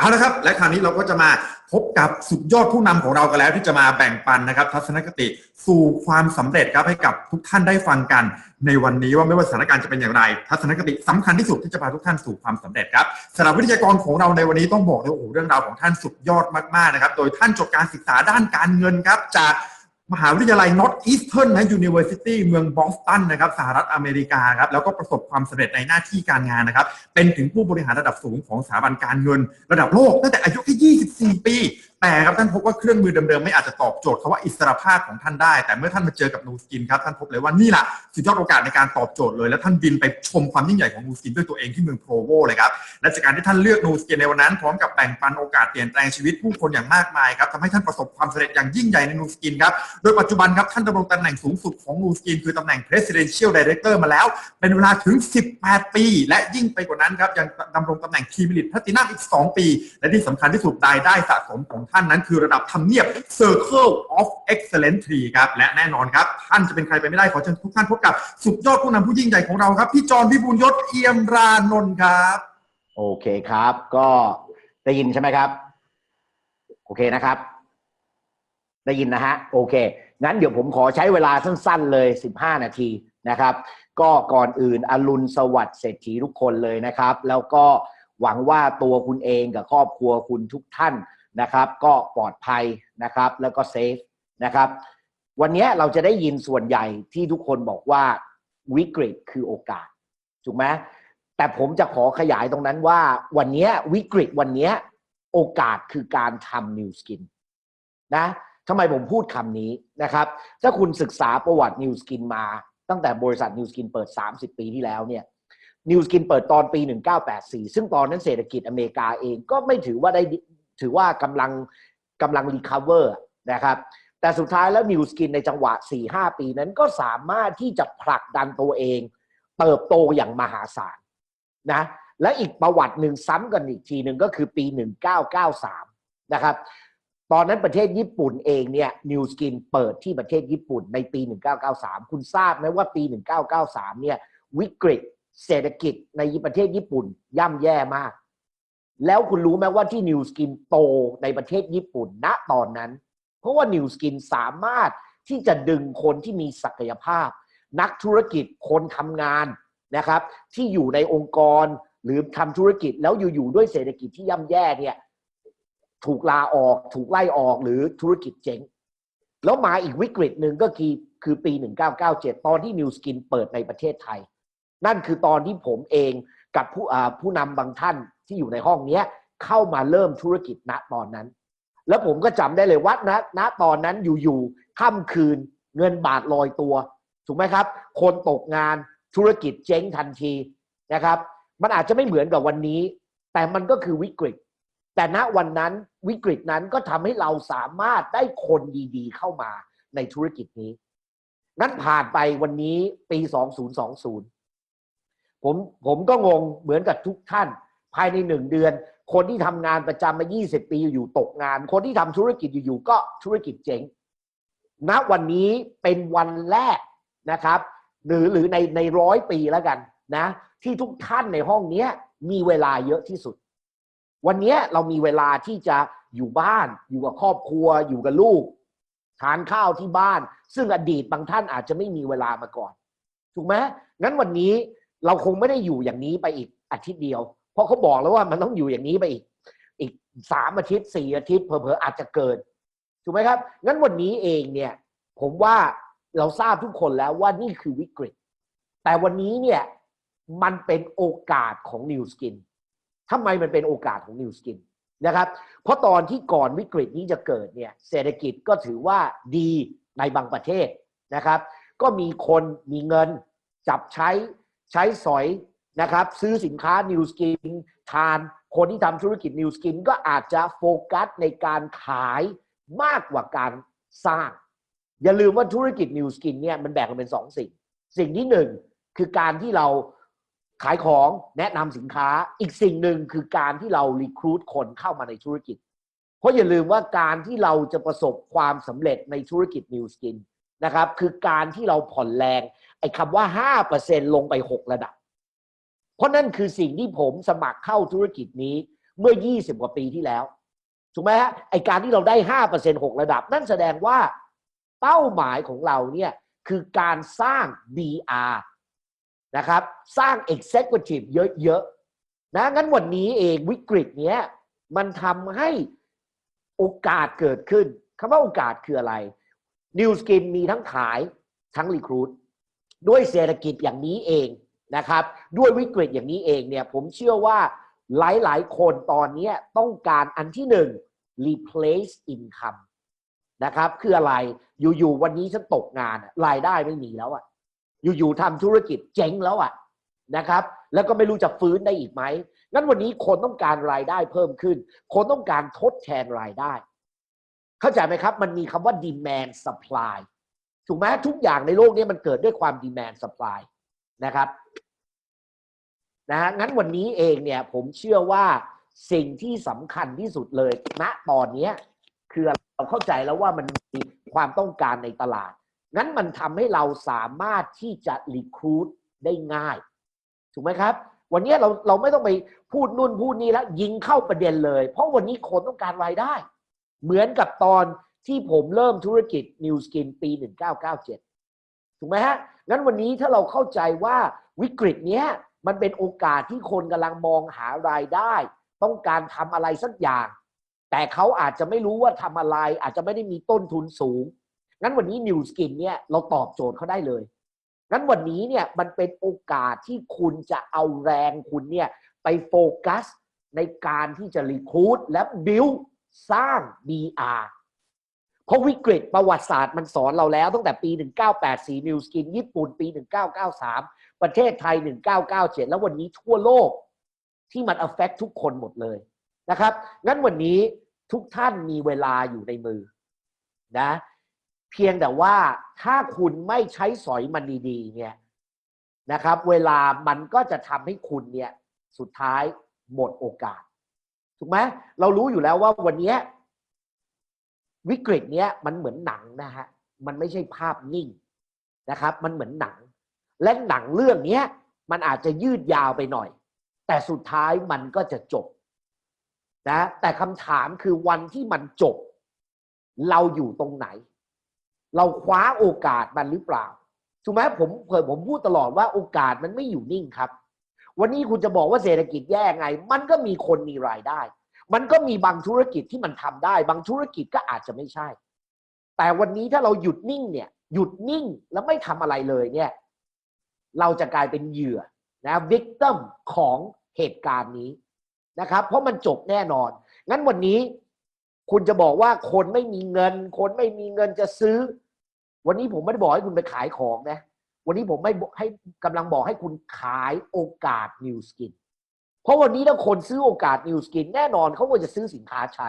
เอาละครับ และคราวนี้เราก็จะมาพบกับสุดยอดผู้นำของเรากันแล้ว ที่จะมาแบ่งปันนะครับ ทัศนคติสู่ความสำเร็จครับให้กับทุกท่านได้ฟังกัน ในวันนี้ว่าไม่ว่าสถานการณ์จะเป็นอย่างไร ทัศนคติสำคัญที่สุดที่จะพาทุกท่านสู่ความสำเร็จครับสำหรับวิทยากรของเราในวันนี้ต้องบอกเลยโอ้โหเรื่องราวของท่านสุดยอดมากๆนะครับ โดยท่านจบการศึกษาด้านการเงินครับจาก มหาวิทยาลัย Northeastern นะ University เมืองบอสตันนะครับสหรัฐอเมริกาครับแล้วก็ประสบความสำเร็จในหน้าที่การงานนะครับ เป็นถึงผู้บริหารระดับสูงของสถาบันการเงินระดับโลกตั้งแต่อายุแค่ 24 ปี แต่ครับท่านพบว่าเครื่องมือเดิมๆไม่อาจจะตอบโจทย์คาว่าอิสรภาพของท่านได้ แต่เมื่อท่านมาเจอกับนูสกินครับท่านพบเลยว่านี่แหละสุดยอดโอกาสในการตอบโจทย์เลย และท่านบินไปชมความยิ่งใหญ่ของนูสกินด้วยตัวเองที่เมืองโปรโวเลยครับและจากการที่ท่านเลือกนูสกินในวันนั้นพร้อมกับแบ่งปันโอกาสเปลี่ยนแปลงชีวิตผู้คนอย่างมากมายครับทำให้ท่านประสบความสำเร็จอย่างยิ่งใหญ่ในนูสกินครับโดยปัจจุบันครับท่านดำรงตำแหน่งสูงสุดของนูสกินคือตำแหน่ง Presidential Director มาแล้ว เป็นเวลาถึง 18 ปี และยิ่งไปกว่านั้นครับยังดำรงตำแหน่งทีมลิตพัตินัมอีก 2 ปี และที่สำคัญที่สุดรายได้สะสมของท่านนั้นคือระดับทำเนียบ Circle of Excellence ครับ และแน่นอนครับ ท่านจะเป็นใครไปไม่ได้ขอเชิญทุกท่านพบกับสุดยอดผู้นำผู้ยิ่งใหญ่ของเราครับ พี่จอนวิบูลยศเอี่ยมรานนท์ครับ โอเคครับ ก็ได้ยินใช่ไหมครับ โอเคนะครับ ได้ยินนะฮะ โอเค งั้นเดี๋ยวผมขอใช้เวลาสั้น ๆ เลย 15 นาทีนะครับ ก็ก่อนอื่นอรุณสวัสดิ์เศรษฐีทุกคนเลยนะครับ แล้วก็หวังว่าตัวคุณเองกับครอบครัวคุณทุกท่าน นะครับ ก็ปลอดภัยนะครับ แล้วก็เซฟนะครับ วันนี้เราจะได้ยินส่วนใหญ่ที่ทุกคนบอกว่าวิกฤตคือโอกาสถูกไหมแต่ผมจะขอขยายตรงนั้นว่า วันนี้วิกฤตวันนี้โอกาสคือการทำนิวสกินนะทำไมผมพูดคำนี้นะครับ ถ้าคุณศึกษาประวัตินิวสกินมา ตั้งแต่บริษัทนิวสกินเปิด 30 ปีที่แล้วเนี่ยนิวสกินเปิดตอนปี 1984 ซึ่งตอนนั้นเศรษฐกิจอเมริกาเองก็ไม่ถือว่าได้ ถือว่ากำลังกำลังรีคาเวอร์นะครับแต่สุดท้ายแล้วนิวสกินในจังหวะ 4-5 ปีนั้นก็สามารถที่จะผลักดันตัวเอง เติบโตอย่างมหาศาลนะและอีกประวัติหนึ่งซ้ำกันอีกทีหนึ่งก็คือปี 1993 นะครับ ตอนนั้นประเทศญี่ปุ่นเองเนี่ยนิวสกินเปิดที่ประเทศญี่ปุ่นในปี 1993 คุณทราบไหมว่าปี 1993 เนี่ยวิกฤตเศรษฐกิจในประเทศญี่ปุ่นย่ำแย่มาก แล้วคุณรู้ไหมว่าที่นิวสกินโตในประเทศญี่ปุ่นณตอนนั้น เพราะว่านิวสกินสามารถที่จะดึงคนที่มีศักยภาพ นักธุรกิจคนทำงานนะครับ ที่อยู่ในองค์กรหรือทำธุรกิจแล้วอยู่ๆด้วยเศรษฐกิจที่ย่ำแย่เนี่ยถูกลาออกถูกไล่ออกหรือธุรกิจเจ๊ง แล้วมาอีกวิกฤตหนึ่งก็คือคือปี 1997 ตอนที่นิวสกินเปิดในประเทศไทย นั่นคือตอนที่ผมเอง กับผู้ผู้นำบางท่านที่อยู่ในห้องนี้เข้ามาเริ่มธุรกิจณตอนนั้น แล้วผมก็จำได้เลยว่าณณตอนนั้นอยู่ๆค่ำคืนเงินบาทลอยตัว ถูกไหมครับ คนตกงานธุรกิจเจ๊งทันทีนะครับ มันอาจจะไม่เหมือนกับวันนี้ แต่มันก็คือวิกฤต แต่ณวันนั้นวิกฤตนั้นก็ทำให้เราสามารถได้คนดีๆ เข้ามาในธุรกิจนี้ นั้นผ่านไปวันนี้ปี 2020 ผมผมก็งงเหมือนกับทุกท่าน ภายในหนึ่งเดือน คนที่ทำงานประจำมา 20 ปีอยู่ตกงาน คนที่ทำธุรกิจอยู่ๆก็ธุรกิจเจ๊งณวันนี้เป็นวันแรกนะครับ หรือหรือในในร้อยปีแล้วกันนะ ที่ทุกท่านในห้องนี้มีเวลาเยอะที่สุด วันนี้เรามีเวลาที่จะอยู่บ้าน อยู่กับครอบครัว อยู่กับลูก ทานข้าวที่บ้าน ซึ่งอดีตบางท่านอาจจะไม่มีเวลามาก่อน ถูกไหมงั้นวันนี้ เราคงไม่ได้อยู่อย่างนี้ไปอีกอาทิตย์เดียว เพราะเขาบอกแล้วว่ามันต้องอยู่อย่างนี้ไปอีก อีกสามอาทิตย์สี่อาทิตย์เผลอๆอาจจะเกินถูกไหมครับ งั้นวันนี้เองเนี่ย ผมว่าเราทราบทุกคนแล้วว่านี่คือวิกฤต แต่วันนี้เนี่ยมันเป็นโอกาสของนิวสกินทำไมมันเป็นโอกาสของนิวสกินนะครับ เพราะตอนที่ก่อนวิกฤตนี้จะเกิดเนี่ยเศรษฐกิจก็ถือว่าดีในบางประเทศนะครับ ก็มีคนมีเงินจับใช้ ใช้สอยนะครับ ซื้อสินค้านิวสกินทาน คนที่ทำธุรกิจนิวสกินก็อาจจะโฟกัสในการขายมากกว่าการสร้าง อย่าลืมว่าธุรกิจนิวสกินเนี่ยมันแบ่งเป็นสองสิ่ง สิ่งที่หนึ่งคือการที่เราขายของแนะนำสินค้าอีกสิ่งหนึ่งคือการที่เรารีครูดคนเข้ามาในธุรกิจ เพราะอย่าลืมว่าการที่เราจะประสบความสำเร็จในธุรกิจนิวสกินนะครับคือการที่เราผ่อนแรง ไอ้คำว่า 5%ลงไป 6 ระดับ เพราะนั่นคือสิ่งที่ผมสมัครเข้าธุรกิจนี้เมื่อ 20 กว่าปีที่แล้ว ถูกไหมฮะ ไอการที่เราได้ห้าเปอร์เซ็นหกระดับ นั่นแสดงว่าเป้าหมายของเราเนี่ยคือการสร้าง BR นะครับ สร้าง Executive เยอะๆ นะ งั้นวันนี้เองวิกฤตเนี้ยมันทำให้โอกาสเกิดขึ้นคำว่าโอกาสคืออะไร New Skin มีทั้งขายทั้งรีครู t ด้วยเศรษฐกิจอย่างนี้เองนะครับ ด้วยวิกฤตอย่างนี้เองเนี่ยผมเชื่อว่าหลาย ๆ คนตอนนี้ต้องการอันที่หนึ่ง replace income นะครับคืออะไรอยู่ๆวันนี้ฉันตกงานรายได้ไม่มีแล้วอะอยู่ๆทำธุรกิจเจ๊งแล้วอะนะครับ แล้วก็ไม่รู้จะฟื้นได้อีกไหมงั้นวันนี้คนต้องการรายได้เพิ่มขึ้น คนต้องการทดแทนรายได้ เข้าใจไหมครับ มันมีคำว่า demand supply ถูกไหมทุกอย่างในโลกนี้มันเกิดด้วยความ demand supply นะครับนะฮะงั้นวันนี้เองเนี่ยผมเชื่อว่าสิ่งที่สำคัญที่สุดเลยณตอนนี้คือเราเข้าใจแล้วว่ามันมีความต้องการในตลาด งั้นมันทำให้เราสามารถที่จะรีคูดได้ง่าย ถูกไหมครับ วันนี้เราเราไม่ต้องไปพูดนู่นพูดนี่แล้ว ยิงเข้าประเด็นเลย เพราะวันนี้คนต้องการรายได้ เหมือนกับตอน ที่ผมเริ่มธุรกิจ New Skin ปี 1997 ถูกไหมฮะ งั้นวันนี้ถ้าเราเข้าใจว่าวิกฤตเนี้ยมันเป็นโอกาสที่คนกำลังมองหารายได้ ต้องการทำอะไรสักอย่าง แต่เขาอาจจะไม่รู้ว่าทำอะไร อาจจะไม่ได้มีต้นทุนสูง งั้นวันนี้ New Skin เนี่ยเราตอบโจทย์เขาได้เลยงั้นวันนี้เนี่ยมันเป็นโอกาสที่คุณจะเอาแรงคุณเนี่ยไปโฟกัสในการที่จะรีคูดและบิวสร้าง BR เพราะวิกฤตประวัติศาสตร์มันสอนเราแล้วตั้งแต่ปี 1984 New Skin ญี่ปุ่นปี 1993 ประเทศไทย 1997 แล้ววันนี้ทั่วโลกที่มัน affect ทุกคนหมดเลยนะครับ งั้นวันนี้ทุกท่านมีเวลาอยู่ในมือนะเพียงแต่ว่าถ้าคุณไม่ใช้สอยมันดีๆเนี่ยนะครับ เวลามันก็จะทำให้คุณเนี่ยสุดท้ายหมดโอกาส ถูกไหมเรารู้อยู่แล้วว่าวันนี้ วิกฤตเนี้ยมันเหมือนหนังนะฮะมันไม่ใช่ภาพนิ่งนะครับ มันเหมือนหนัง และหนังเรื่องเนี้ยมันอาจจะยืดยาวไปหน่อย แต่สุดท้ายมันก็จะจบนะแต่คำถามคือวันที่มันจบ เราอยู่ตรงไหน เราคว้าโอกาสมันหรือเปล่าถูกไหมผมเคยผมพูดตลอดว่าโอกาสมันไม่อยู่นิ่งครับ วันนี้คุณจะบอกว่าเศรษฐกิจแย่ไง มันก็มีคนมีรายได้ มันก็มีบางธุรกิจที่มันทำได้ บางธุรกิจก็อาจจะไม่ใช่ แต่วันนี้ถ้าเราหยุดนิ่งเนี่ย หยุดนิ่งแล้วไม่ทำอะไรเลยเนี่ย เราจะกลายเป็นเหยื่อนะวิกต i มของเหตุการณ์นี้นะครับ เพราะมันจบแน่นอน งั้นวันนี้คุณจะบอกว่าคนไม่มีเงิน คนไม่มีเงินจะซื้อ วันนี้ผมไม่ได้บอกให้คุณไปขายของนะ วันนี้ผมไม่ให้กำลังบอกให้คุณขายโอกาส New Skin เพราะวันนี้ถ้าคนซื้อโอกาส New Skin แน่นอนเขาก็จะซื้อสินค้าใช้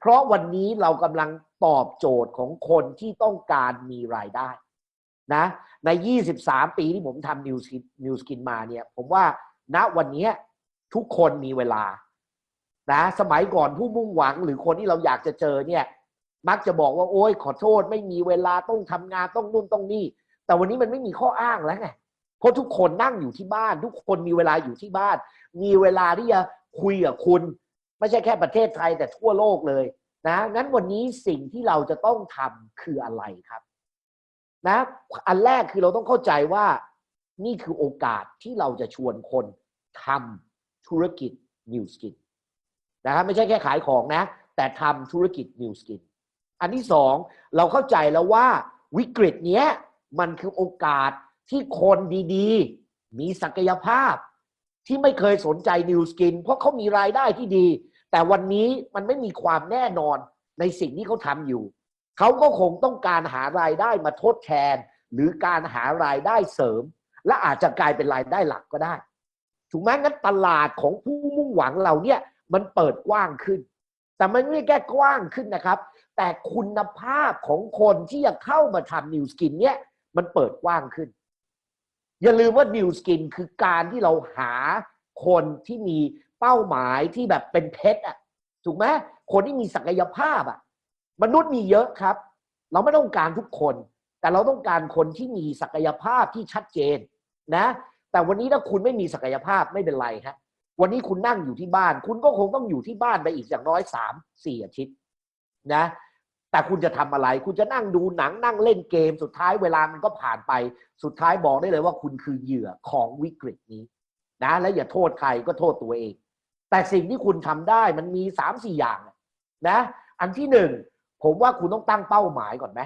เพราะวันนี้เรากำลังตอบโจทย์ของคนที่ต้องการมีรายได้นะ ใน 23 ปีที่ผมทำ New Skin New Skin มาเนี่ย ผมว่าณวันนี้ทุกคนมีเวลานะสมัยก่อนผู้มุ่งหวังหรือคนที่เราอยากจะเจอเนี่ย มักจะบอกว่าโอ๊ยขอโทษ ไม่มีเวลาต้องทำงานต้องนู่นต้องนี่ แต่วันนี้มันไม่มีข้ออ้างแล้วไง เพราะทุกคนนั่งอยู่ที่บ้าน ทุกคนมีเวลาอยู่ที่บ้าน มีเวลาที่จะคุยกับคุณ ไม่ใช่แค่ประเทศไทยแต่ทั่วโลกเลยนะงั้นวันนี้สิ่งที่เราจะต้องทำคืออะไรครับนะอันแรกคือเราต้องเข้าใจว่านี่คือโอกาสที่เราจะชวนคนทำธุรกิจ New Skin นะครับไม่ใช่แค่ขายของนะ แต่ทำธุรกิจ New Skin อันที่สองเราเข้าใจแล้วว่าวิกฤตเนี้ยมันคือโอกาส ที่คนดีๆ มีศักยภาพ ที่ไม่เคยสนใจ New Skin เพราะเขามีรายได้ที่ดี แต่วันนี้มันไม่มีความแน่นอนในสิ่งที่เขาทำอยู่ เขาก็คงต้องการหารายได้มาทดแทน หรือการหารายได้เสริม และอาจจะกลายเป็นรายได้หลักก็ได้ถูกไหมงั้นตลาดของผู้มุ่งหวังเราเนี่ยมันเปิดกว้างขึ้น แต่มันไม่ได้แค่กว้างขึ้นนะครับ แต่คุณภาพของคนที่จะเข้ามาทำนิวสกินเนี่ยมันเปิดกว้างขึ้น อย่าลืมว่านิวสกินคือการที่เราหาคนที่มีเป้าหมายที่แบบเป็นเพชรอะถูกไหมคนที่มีศักยภาพอะ มนุษย์มีเยอะครับ เราไม่ต้องการทุกคน แต่เราต้องการคนที่มีศักยภาพที่ชัดเจนนะ แต่วันนี้ถ้าคุณไม่มีศักยภาพไม่เป็นไรครับวันนี้คุณนั่งอยู่ที่บ้าน คุณก็คงต้องอยู่ที่บ้านไปอีกอย่างน้อยสามสี่อาทิตย์นะ แต่คุณจะทำอะไร คุณจะนั่งดูหนังนั่งเล่นเกม สุดท้ายเวลามันก็ผ่านไป สุดท้ายบอกได้เลยว่าคุณคือเหยื่อของวิกฤตนี้นะและอย่าโทษใครก็โทษตัวเอง แต่สิ่งที่คุณทำได้มันมีสามสี่อย่างนะ อันที่หนึ่งผมว่าคุณต้องตั้งเป้าหมายก่อนไหม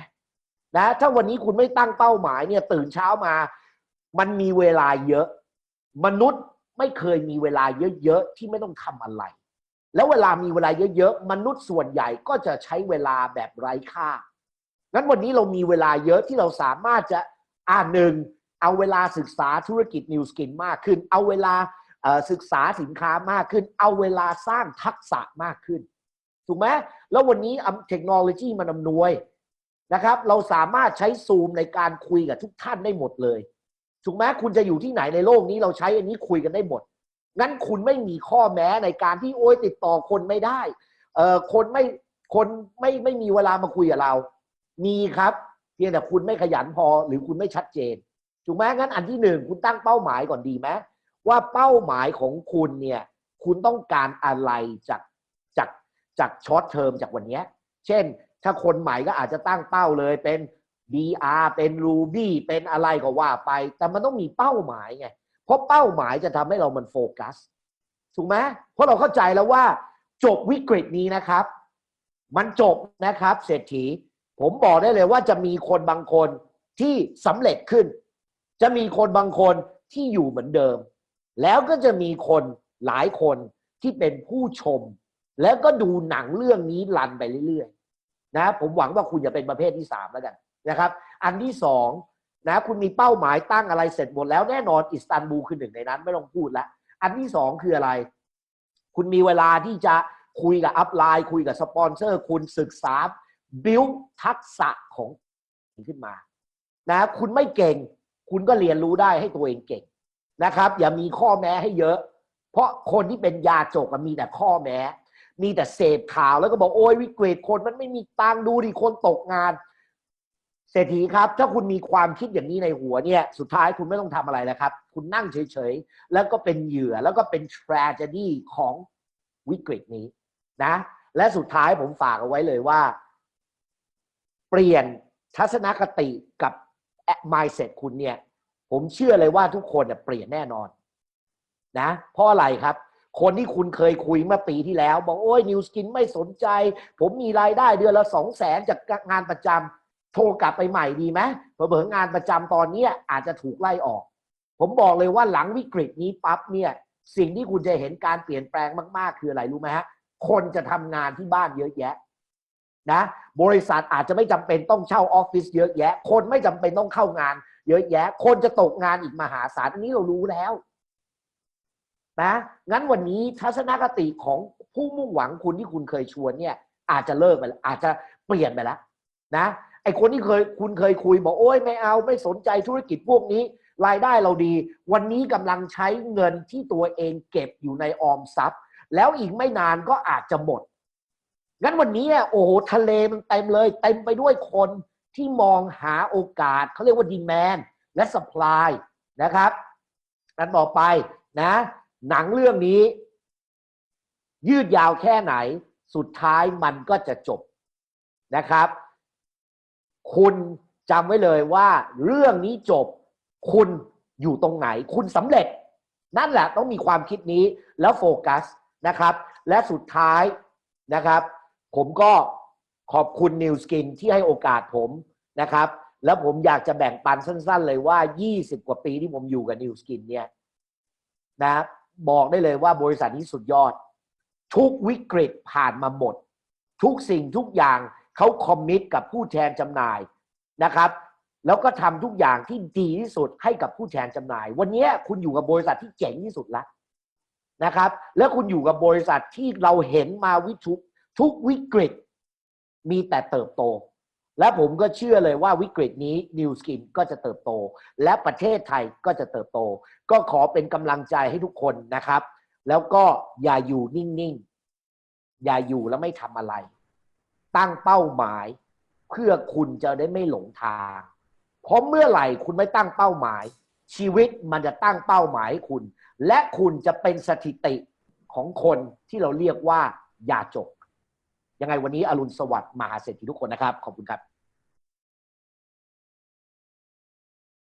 นะถ้าวันนี้คุณไม่ตั้งเป้าหมายเนี่ยตื่นเช้ามา มันมีเวลาเยอะ มนุษย์ไม่เคยมีเวลาเยอะๆที่ไม่ต้องทำอะไร แล้วเวลามีเวลาเยอะๆมนุษย์ส่วนใหญ่ก็จะใช้เวลาแบบไร้ค่างั้นวันนี้เรามีเวลาเยอะที่เราสามารถจะอ่านหนึ่งเอาเวลาศึกษาธุรกิจนิวสกินมากขึ้น เอาเวลาศึกษาสินค้ามากขึ้น เอาเวลาสร้างทักษะมากขึ้น ถูกไหมแล้ววันนี้เทคโนโลยีมันอำนวยนะครับ เราสามารถใช้ซูมในการคุยกับทุกท่านได้หมดเลย ถูกไหมคุณจะอยู่ที่ไหนในโลกนี้เราใช้อันนี้คุยกันได้หมด งั้นคุณไม่มีข้อแม้ในการที่โอ้ยติดต่อคนไม่ได้ เอ่อคนไม่คนไม่ไม่มีเวลามาคุยกับเรา มีครับ เพียงแต่คุณไม่ขยันพอหรือคุณไม่ชัดเจนถูกไหมงั้นอันที่หนึ่งคุณตั้งเป้าหมายก่อนดีไหมว่าเป้าหมายของคุณเนี่ย คุณต้องการอะไรจากจากจากช็อตเทอมจากวันนี้ เช่น ถ้าคนใหม่ก็อาจจะตั้งเป้าเลยเป็น DR เป็น Ruby เป็นอะไรก็ว่าไป แต่มันต้องมีเป้าหมายไง เพราะเป้าหมายจะทำให้เรามันโฟกัสถูกไหมเพราะเราเข้าใจแล้วว่า จบวิกฤตนี้นะครับ มันจบนะครับเศรษฐี ผมบอกได้เลยว่าจะมีคนบางคนที่สำเร็จขึ้น จะมีคนบางคนที่อยู่เหมือนเดิม แล้วก็จะมีคนหลายคนที่เป็นผู้ชม แล้วก็ดูหนังเรื่องนี้รันไปเรื่อยๆนะผมหวังว่าคุณจะเป็นประเภทที่สามแล้วกันนะครับ อันที่สอง นะคุณมีเป้าหมายตั้งอะไรเสร็จหมดแล้วแน่นอนอิสตันบูลคือหนึ่งในนั้นไม่ต้องพูดแล้ว อันที่สองคืออะไร คุณมีเวลาที่จะคุยกับอัพไลน์ คุยกับสปอนเซอร์ คุณศึกษาบิวทักษะของขึ้นมา นะคุณไม่เก่ง คุณก็เรียนรู้ได้ให้ตัวเองเก่งนะครับ อย่ามีข้อแม้ให้เยอะ เพราะคนที่เป็นยาจกมีแต่ข้อแม้ มีแต่เสพข่าวแล้วก็บอกโอ้ยวิกฤตคนมันไม่มีตังค์ดูดิคนตกงาน เศรษฐีครับ ถ้าคุณมีความคิดอย่างนี้ในหัวเนี่ย สุดท้ายคุณไม่ต้องทำอะไรแล้วครับ คุณนั่งเฉยๆ แล้วก็เป็นเหยื่อแล้วก็เป็น tragedy ของวิกฤตนี้นะ และสุดท้ายผมฝากเอาไว้เลยว่า เปลี่ยนทัศนคติกับ mindset คุณเนี่ย ผมเชื่อเลยว่าทุกคนเปลี่ยนแน่นอนนะเพราะอะไรครับ คนที่คุณเคยคุยเมื่อปีที่แล้ว บอกโอ้ยนิวสกินไม่สนใจ ผมมีรายได้เดือนละสองแสนจากงานประจำ โทรกลับไปใหม่ดีไหมเผื่องานประจำตอนเนี้ยอาจจะถูกไล่ออก ผมบอกเลยว่าหลังวิกฤตนี้ปั๊บเนี่ย สิ่งที่คุณจะเห็นการเปลี่ยนแปลงมาก ๆ คืออะไรรู้ไหมฮะ คนจะทำงานที่บ้านเยอะแยะนะ บริษัทอาจจะไม่จำเป็นต้องเช่าออฟฟิศเยอะแยะ คนไม่จำเป็นต้องเข้างาน เยอะแยะ คนจะตกงานอีกมหาศาลอันนี้เรารู้แล้วนะงั้นวันนี้ทัศนคติของผู้มุ่งหวังคุณที่คุณเคยชวนเนี่ย อาจจะเลิกไปแล้วอาจจะเปลี่ยนไปแล้วนะ ไอคนที่เคยคุณเคยคุยบอกโอ้ยไม่เอาไม่สนใจธุรกิจพวกนี้ รายได้เราดี วันนี้กำลังใช้เงินที่ตัวเองเก็บอยู่ในออมทรัพย์ แล้วอีกไม่นานก็อาจจะหมดงั้นวันนี้เนี่ยโอ้โหทะเลมันเต็มเลยเต็มไปด้วยคนที่มองหาโอกาสเขาเรียกว่าดีแมนและ supply นะครับอันต่อไปนะหนังเรื่องนี้ ยืดยาวแค่ไหน สุดท้ายมันก็จะจบนะครับ คุณจำไว้เลยว่าเรื่องนี้จบ คุณอยู่ตรงไหน คุณสำเร็จ นั่นแหละต้องมีความคิดนี้แล้วโฟกัสนะครับ และสุดท้ายนะครับ ผมก็ขอบคุณนิวสกินที่ให้โอกาสผมนะครับ แล้วผมอยากจะแบ่งปันสั้น ๆ เลยว่า 20 กว่าปีที่ผมอยู่กับนิวสกินเนี่ยนะบอกได้เลยว่าบริษัทนี้สุดยอด ทุกวิกฤตผ่านมาหมด ทุกสิ่งทุกอย่าง เขาคอมมิตกับผู้แทนจำหน่ายนะครับ แล้วก็ทำทุกอย่างที่ดีที่สุดให้กับผู้แทนจำหน่าย วันนี้คุณอยู่กับบริษัทที่เจ๋งที่สุดแล้วนะครับ แล้วคุณอยู่กับบริษัทที่เราเห็นมาวิทุกทุกวิกฤต มีแต่เติบโต และผมก็เชื่อเลยว่าวิกฤตนี้นิวสกินก็จะเติบโต และประเทศไทยก็จะเติบโต ก็ขอเป็นกำลังใจให้ทุกคนนะครับ แล้วก็อย่าอยู่นิ่งๆ อย่าอยู่แล้วไม่ทำอะไร ตั้งเป้าหมาย เพื่อคุณจะได้ไม่หลงทาง เพราะเมื่อไหร่คุณไม่ตั้งเป้าหมาย ชีวิตมันจะตั้งเป้าหมายคุณ และคุณจะเป็นสถิติของคนที่เราเรียกว่ายาจก ยังไงวันนี้อรุณสวัสดิ์มหาเศรษฐีทุกคนนะครับ ขอบคุณครับ